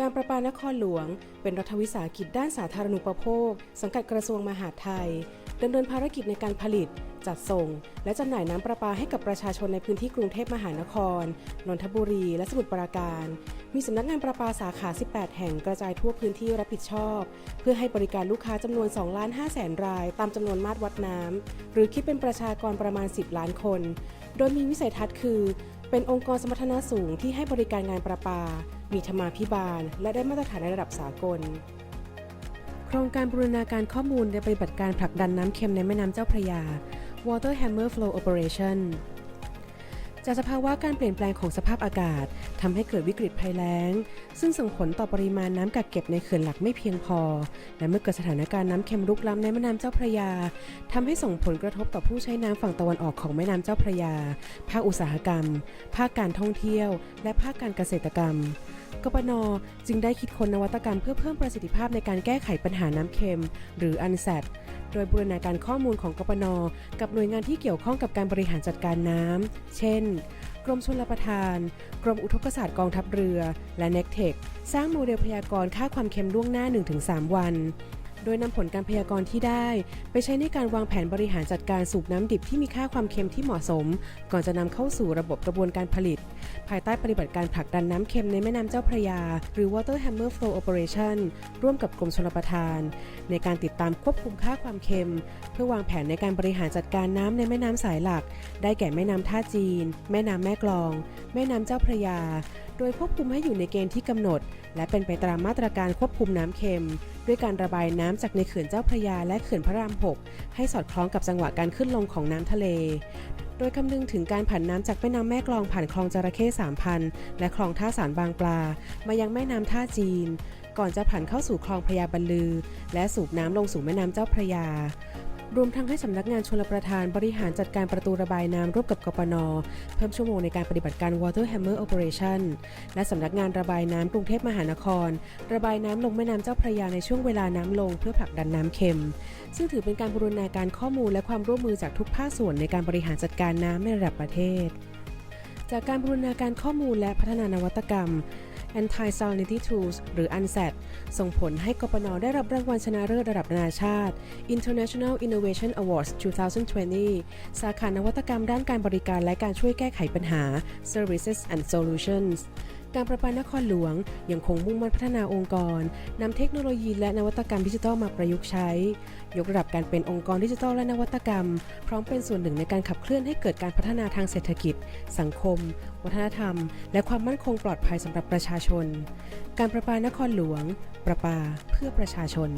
การประปานครหลวง เป็นรัฐวิสาหกิจด้านสาธารณูปโภค สังกัดกระทรวงมหาดไทยดำเนินภารกิจในการผลิต จัดส่ง และจำหน่ายน้ำประปาให้กับประชาชนในพื้นที่กรุงเทพมหานคร นนทบุรี และสมุทรปราการ มีสำนักงานประปาสาขา 18 แห่งกระจายทั่วพื้นที่รับผิดชอบ เพื่อให้บริการลูกค้าจำนวน 2 ล้าน5แสนราย ตามจำนวนมาตรวัดน้ำหรือคิดเป็นประชากรประมาณ 10 ล้านคน โดยมีวิสัยทัศน์คือ เป็นองค์กรสมรรถนะสูงที่ให้บริการงานประปา มีธรรมาภิบาล และได้มาตรฐานในระดับสากล โครงการบูรณาการข้อมูลในปฏิบัติการผลักดันน้ำเค็มในแม่น้ำเจ้าพระยา Water Hammer Flow Operation จากสภาวะการเปลี่ยนแปลงของสภาพอากาศทำให้เกิดวิกฤตภัยแล้ง ซึ่งส่งผลต่อปริมาณน้ำกักเก็บในเขื่อนหลักไม่เพียงพอ และเมื่อเกิดสถานการณ์น้ำเค็มรุกล้ำในแม่น้ำเจ้าพระยาทำให้ส่งผลกระทบต่อผู้ใช้น้ำฝั่งตะวันออกของแม่น้ำเจ้าพระยา ภาคอุตสาหกรรม ภาคการท่องเที่ยว และภาคการเกษตรกรรมกปนจึงได้คิดค้นนวัตกรรมเพื่อเพิ่มประสิทธิภาพในการแก้ไขปัญหาน้ำเค็ม หรือ UNSAT โดยบูรณาการข้อมูลของกปน กับหน่วยงานที่เกี่ยวข้องกับการบริหารจัดการน้ำ เช่น กรมชลประทาน กรมอุทกศาสตร์กองทัพเรือ และ n e c t e c สร้างโมเดลพยากรณ์ค่าความเค็มล่วงหน้า 1-3 วัน โดยนำผลการพยากรณ์ที่ได้ ไปใช้ในการวางแผนบริหารจัดการสูบน้ำดิบที่มีค่าความเค็มที่เหมาะสม ก่อนจะนำเข้าสู่ระบบกระบวนการผลิต ภายใต้ปฏิบัติการผลักดันน้ำเค็มในแม่น้ำเจ้าพระยา หรือ Water Hammer Flow Operation ร่วมกับกรมชลประทาน ในการติดตามควบคุมค่าความเค็ม เพื่อวางแผนในการบริหารจัดการน้ำในแม่น้ำสายหลัก ได้แก่แม่น้ำท่าจีน แม่น้ำแม่กลอง แม่น้ำเจ้าพระยา ดยควบคุมให้อยู่ในเกณฑ์ที่กำหนด และเป็นไปตามมาตรการควบคุมน้ำเค็ม ด้วยการระบายน้ำจากในเขื่อนเจ้าพระยาและเขื่อนพระราม 6 ให้สอดคล้องกับจังหวะการขึ้นลงของน้ำทะเล โดยคำนึงถึงการผ่านน้ำจากแม่น้ำแม่กลองผ่านคลองจระเข้3,000และคลองท่าสารบางปลา มายังแม่น้ำท่าจีน ก่อนจะผ่านเข้าสู่คลองพระยาบรรลือ และสูบน้ำลงสู่แม่น้ำเจ้าพระยา รวมทั้งให้สำนักงานชลประทานบริหารจัดการประตูระบายน้ำร่วมกับกปน เพิ่มชั่วโมงในการปฏิบัติการ Water Hammer Operation และสำนักงานระบายน้ำกรุงเทพมหานคร ระบายน้ำลงแม่น้ำเจ้าพระยาในช่วงเวลาน้ำลงเพื่อผลักดันน้ำเค็ม ซึ่งถือเป็นการบูรณาการข้อมูลและความร่วมมือจากทุกภาคส่วนในการบริหารจัดการน้ำในระดับประเทศ จากการบูรณาการข้อมูลและพัฒนานวัตกรรม Anti Salinity Tools หรือ UNSAT ส่งผลให้กปนได้รับรางวัลชนะเลิศระดับนานาชาติ International Innovation Awards 2020 สาขานวัตกรรมด้านการบริการและการช่วยแก้ไขปัญหา Services and Solutions การประปานครหลวงยังคงมุ่งมั่นพัฒนาองค์กรนำเทคโนโลยีและนวัตกรรมดิจิทัลมาประยุกต์ใช้ ยกระดับการเป็นองค์กรดิจิทัลและนวัตกรรม พร้อมเป็นส่วนหนึ่งในการขับเคลื่อนให้เกิดการพัฒนาทางเศรษฐกิจ สังคม วัฒนธรรม และความมั่นคงปลอดภัยสำหรับประชาชน การประปานครหลวง ประปาเพื่อประชาชน